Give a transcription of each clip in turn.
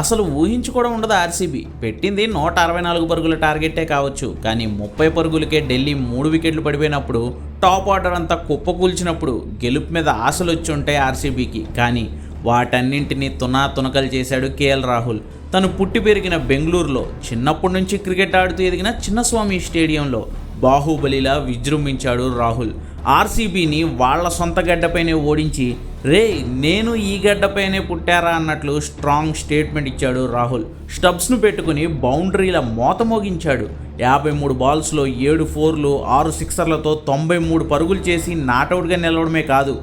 అసలు ఊహించుకోవడం ఉండదు ఆర్సీబీ. పెట్టింది నూట అరవై నాలుగు పరుగుల టార్గెటే కావచ్చు. కానీ ముప్పై పరుగులకే ఢిల్లీ మూడు వికెట్లు పడిపోయినప్పుడు టాప్ ఆర్డర్ అంతా కుప్పకూల్చినప్పుడు గెలుపు మీద ఆశలు వచ్చి ఉంటాయి ఆర్సీబీకి. కానీ వాటన్నింటినీ తునా తునకలు చేశాడు కేఎల్ రాహుల్. తను పుట్టి పెరిగిన బెంగళూరులో చిన్నప్పటి నుంచి క్రికెట్ ఆడుతూ ఎదిగిన చిన్నస్వామి స్టేడియంలో బాహుబలిలా విజృంభించాడు రాహుల్. ఆర్సీబీని వాళ్ళ సొంత గడ్డపైనే ఓడించి రే నేను ఈ గడ్డపైనే పుట్టారా అన్నట్లు స్ట్రాంగ్ స్టేట్మెంట్ ఇచ్చాడు రాహుల్. స్టబ్స్ను పెట్టుకుని బౌండరీల మోత మోగించాడు. యాభై మూడు బాల్స్లో ఏడు ఫోర్లు ఆరు సిక్సర్లతో తొంభై మూడు పరుగులు చేసి నాటౌట్గా నిలవడమే కాదు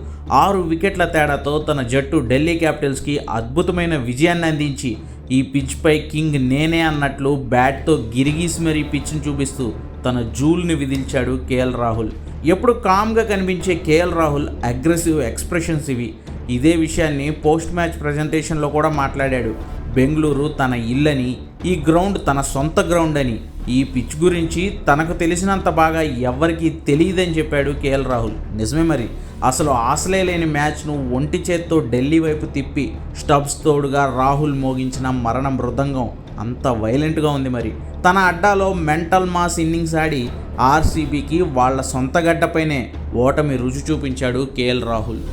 ఆరు వికెట్ల తేడాతో తన జట్టు ఢిల్లీ క్యాపిటల్స్కి అద్భుతమైన విజయాన్ని అందించి ఈ పిచ్పై కింగ్ నేనే అన్నట్లు బ్యాట్తో గిరిగీసి మరీ పిచ్ని చూపిస్తూ తన జూల్ని విధించాడు కేఎల్ రాహుల్. ఎప్పుడు కామ్గా కనిపించే కేఎల్ రాహుల్ అగ్రెసివ్ ఎక్స్ప్రెషన్స్ ఇవి. ఇదే విషయాన్ని పోస్ట్ మ్యాచ్ ప్రజెంటేషన్లో కూడా మాట్లాడాడు. బెంగళూరు తన ఇల్లని ఈ గ్రౌండ్ తన సొంత గ్రౌండ్ అని ఈ పిచ్ గురించి తనకు తెలిసినంత బాగా ఎవ్వరికీ తెలియదని చెప్పాడు కేఎల్ రాహుల్. నిజమే మరి. అసలు ఆశలే లేని మ్యాచ్ను ఒంటి చేత్తో ఢిల్లీ వైపు తిప్పి స్టబ్స్ తోడుగా రాహుల్ మోగించిన మరణ మృదంగం. అంత వైలెంట్గా ఉంది మరి. తన అడ్డాలో మెంటల్ మాస్ ఇన్నింగ్స్ ఆడి ఆర్సీబీకి వాళ్ళ సొంత గడ్డపైనే ఓటమి రుచి చూపించాడు కేఎల్ రాహుల్.